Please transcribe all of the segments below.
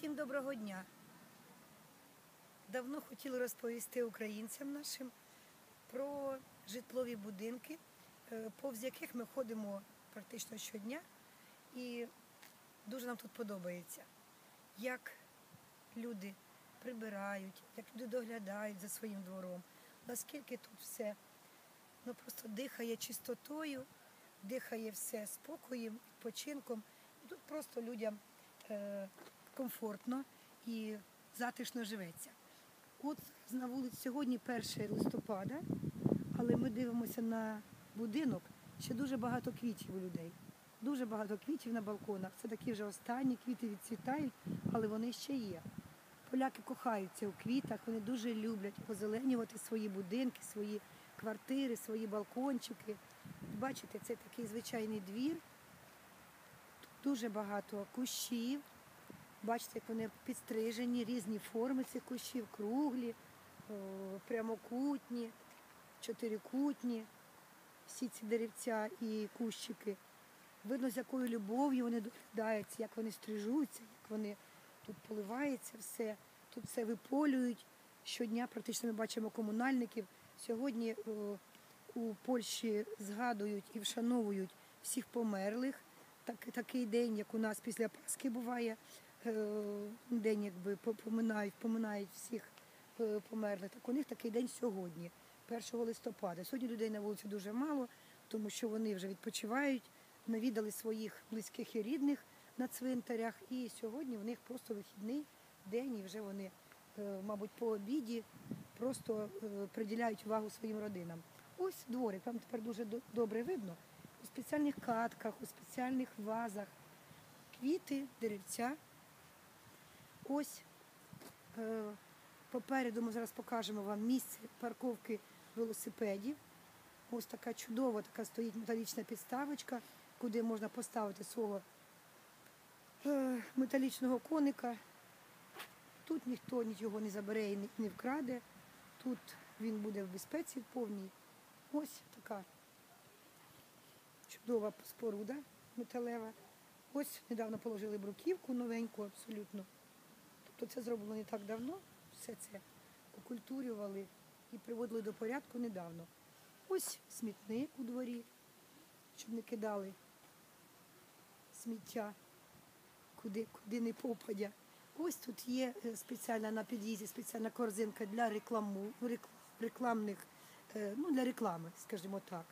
Усім доброго дня. Давно хотіли розповісти українцям нашим про житлові будинки, е, повз яких ми ходимо практично щодня. І дуже нам тут подобається, як люди прибирають, як люди доглядають за своїм двором, наскільки тут все ну, просто дихає чистотою, дихає все спокоєм, відпочинком. Тут просто людям е, комфортно і затишно живеться. От на вулиці сьогодні 1 листопада, але ми дивимося на будинок, ще дуже багато квітів у людей. Дуже багато квітів на балконах. Це такі вже останні квіти відцвітають, але вони ще є. Поляки кохаються у квітах, вони дуже люблять озеленювати свої будинки, свої квартири, свої балкончики. Бачите, це такий звичайний двір. Тут дуже багато кущів. Бачите, як вони підстрижені, різні форми цих кущів, круглі, прямокутні, чотирикутні, всі ці деревця і кущики. Видно, з якою любов'ю вони доглядаються, як вони стрижуться, як вони тут поливається все, тут все виполюють. Щодня практично ми бачимо комунальників. Сьогодні у Польщі згадують і вшановують всіх померлих. Так, такий день, як у нас після Пасхи буває, е, день якби поминають, поминають всіх е, померлих. Так у них такий день сьогодні, 1 листопада. Сьогодні людей на вулиці дуже мало, тому що вони вже відпочивають, навідали своїх близьких і рідних на цвинтарях. І сьогодні в них просто вихідний день, і вже вони, е, мабуть, по обіді просто е, приділяють увагу своїм родинам. Ось дворик, вам тепер дуже добре видно. У спеціальних катках, у спеціальних вазах, квіти, деревця. Ось е, попереду ми зараз покажемо вам місце парковки велосипедів. Ось така чудова, така стоїть металічна підставочка, куди можна поставити свого е, металічного коника. Тут ніхто нічого не забере і не- вкраде. Тут він буде в безпеці повній. Ось така чудова споруда металева. Ось недавно положили бруківку новеньку абсолютно. Тобто це зроблено не так давно, все це окультурювали і приводили до порядку недавно. Ось смітник у дворі, щоб не кидали сміття, куди, куди не попадя. Ось тут є е, спеціальна на під'їзді, спеціальна корзинка для рекламу, рекламних, е, ну для реклами, скажімо так.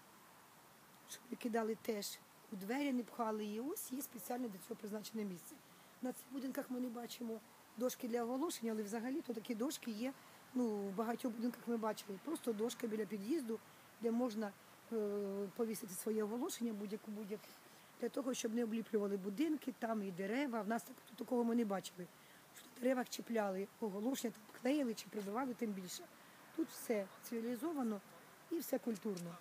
Щоб не кидали теж у двері, не пхали її. Ось є спеціальне для цього призначене місце. На цих будинках ми не бачимо дошки для оголошення, але взагалі то такі дошки є. Ну, в багатьох будинках ми бачили. Просто дошка біля під'їзду, де можна е, повісити своє оголошення будь-яку будь-яке. Для того, щоб не обліплювали будинки, там і дерева. В нас так, такого ми не бачили. На деревах чіпляли оголошення, там клеїли чи прибивали, тим більше. Тут все цивілізовано і все культурно.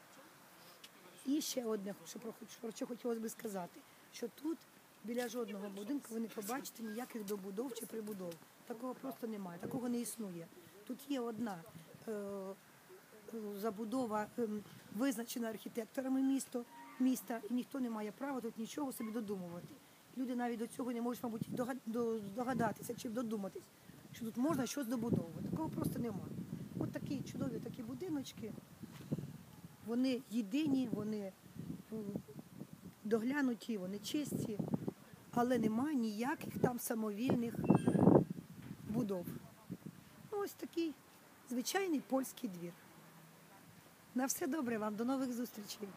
І ще одне, що про, що хотілося би сказати, що тут біля жодного будинку ви не побачите ніяких добудов чи прибудов. Такого просто немає, такого не існує. Тут є одна е, е, забудова, ем, визначена архітекторами місто, міста, і ніхто не має права тут нічого собі додумувати. Люди навіть до цього не можуть, мабуть, дога- до- здогадатися чи додуматись, що тут можна щось добудовувати. Такого просто немає. От такі чудові такі будиночки. Вони єдині, вони доглянуті, вони чисті, але немає ніяких там самовільних будов. Ну, ось такий звичайний польський двір. На все добре вам, до нових зустрічей.